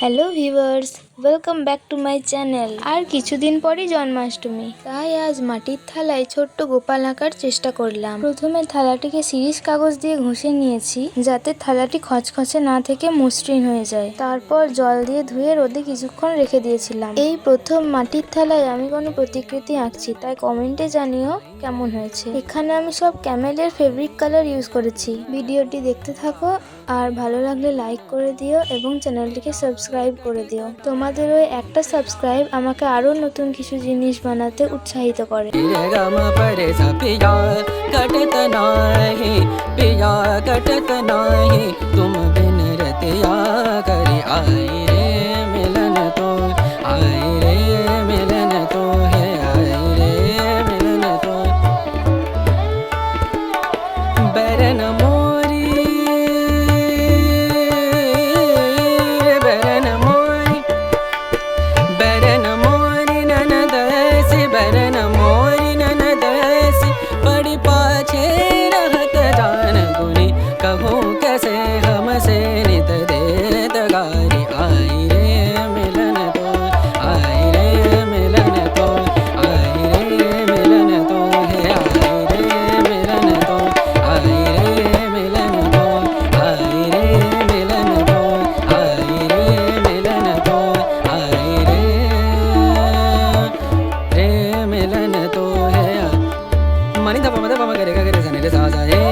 Hello viewers welcome back to my channel আর কিছুদিন পরই জন্মাষ্টমী। তাই আজ মাটির থালায় ছোট্ট গোপাল আঁকার চেষ্টা করলাম। প্রথমে থালাটিকে সিরিজ কাগজ দিয়ে ঘষে নিয়েছি, যাতে থালাটি খচখচে না থেকে মসৃণ হয়ে যায়। তারপর জল দিয়ে ধুয়ে রোদে কিছুক্ষণ রেখে দিয়েছিলাম। এই প্রথম মাটির থালায় আমি কোনো প্রতিকৃতি আঁকছি, তাই কমেন্টে জানিও কেমন হয়েছে। এখানে আমি সব ক্যামেলের ফেব্রিক কালার ইউজ করেছি। ভিডিওটি দেখতে থাকো আর ভালো লাগলে লাইক করে দিও এবং চ্যানেলটিকে সাবস্ক্রাইব করে দিও। তোমাদের ওই একটা সাবস্ক্রাইব আমাকে আরও নতুন কিছু জিনিস বানাতে উৎসাহিত করে। कहो कैसे हम नित दे तगारी आई रे मिलन तो आई रे मिलन तो आई रे मिलन तो है आई रे मिलन तो आई रे मिलन तो आई रे मिलन तो आई रे मिलन तो आई रे रे मिलन तो है मनी दबा मदबा मगरे गगरे सने रे साजा रे